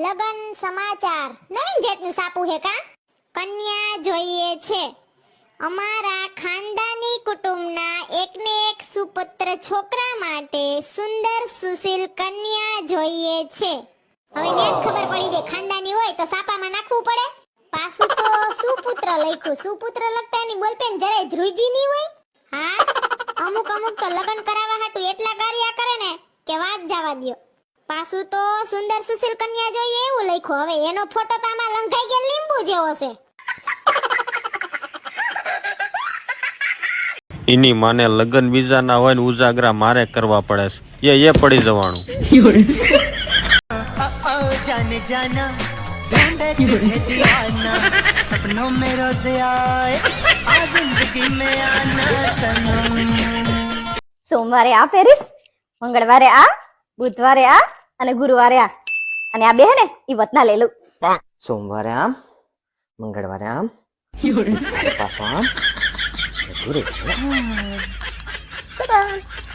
લગન સમાચાર. નવીન જાતનું સાપુ હે કા? કન્યા જોઈએ છે. અમારા ખાનદાની કુટુંબના એકને એક સુપુત્ર છોકરા માટે સુંદર સુશીલ કન્યા જોઈએ છે. હવે ને ખબર પડી જાય ખાનદાની હોય તો સાપામાં નાખવું પડે. પાછું તો સુપુત્ર લખ્યું. સુપુત્ર લખતા એની બોલપેન જરાય ધ્રુજી ની હોય? હા? અમુક અમુક તો લગ્ન કરાવવા હાટુ એટલા ગારિયા કરે ને કે વાત જવા દ્યો. પાછું તો સુંદર સુશીલ કન્યા જોઈએ એવું લખ્યું. હવે એનો ફોટો તો આમાં લંઘાઈ ગયેલ લીંબુ જેવો છે. એની માને લગન બીજા ના હોય ને ઉજાગરા મારે કરવા પડે છે. એ એ પડી જવાનું. સપનો મે રોજ આય આ જિંદગી મે આના સનમ સોમવારે આ પહેરીશ મંગળવારે આ બુધવારે આ અને ગુરુવારે આ. અને આ બે હે ને એ વતના લઈ લઉં. સોમવારે આમ મંગળવારે આમ પાછો આમ. ગુરુવારે આમ. Ta-da!